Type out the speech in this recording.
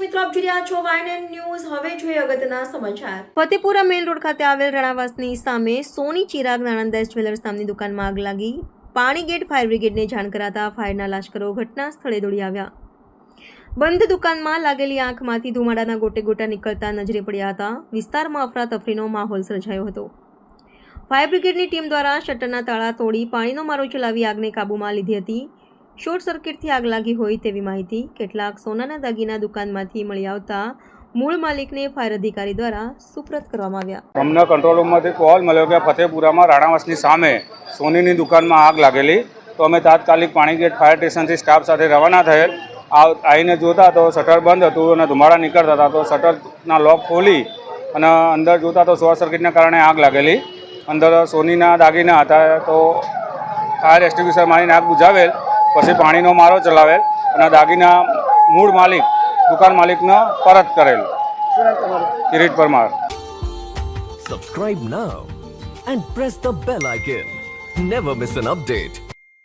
મિત્રો, આપ જોઈ રહ્યા છો વાયન ન્યૂઝ હવે જોઈએ અગત્યના સમાચાર. ફતેપુરા મેઇન રોડ ખાતે આવેલ રણાવાસની સામે સોની ચિરાગ નાનંદાસ જ્વેલર્સ નામની દુકાનમાં આગ લાગી. પાણી ગેટ, ફાયર બ્રિગેડને જાણ કરાતા ફાયરના લાશ્કરો ઘટના સ્થળે દોડી આવ્યા. બંધ દુકાનમાં લાગેલી આંખમાંથી ધુમાડાના ગોટે ગોટા નીકળતા નજરે પડ્યા હતા. વિસ્તારમાં અફરાતફરીનો માહોલ સર્જાયો હતો. ફાયર બ્રિગેડની ટીમ દ્વારા શટરના તાળા તોડી પાણીનો મારો ચલાવી આગને કાબૂમાં લીધી હતી. શોર્ટ સર્કિટથી આગ લાગી હોય તેવી માહિતી કેટલાક સોનાના દાગીના દુકાનમાંથી મળી આવતા મૂળ માલિકને ફાયર અધિકારી દ્વારા સુપ્રત કરવામાં આવ્યા. અમને કંટ્રોલ રૂમમાંથી કોલ મળ્યો કે ફતેપુરામાં રાણાવાસની સામે સોનીની દુકાનમાં આગ લાગેલી. તો અમે તાત્કાલિક પાણીગેટ ફાયર સ્ટેશનથી સ્ટાફ સાથે રવાના થયેલ. આવ આવીને જોતા તો શટર બંધ હતું અને ધુમાડા નીકળતા હતા. તો શટરના લોક ખોલી અને અંદર જોતા તો શોર્ટ સર્કિટના કારણે આગ લાગેલી. અંદર સોનીના દાગીના હતા. તો ફાયર એક્સ્ટિંગ્વિશર મારીને આગ બુઝાવેલ પછી પાણીનો મારો ચલાવેલ અને દાગીના મૂળ માલિક દુકાન માલિકને પરત કરેલ Kirit Parmar Subscribe now and press the bell icon. Never miss an update.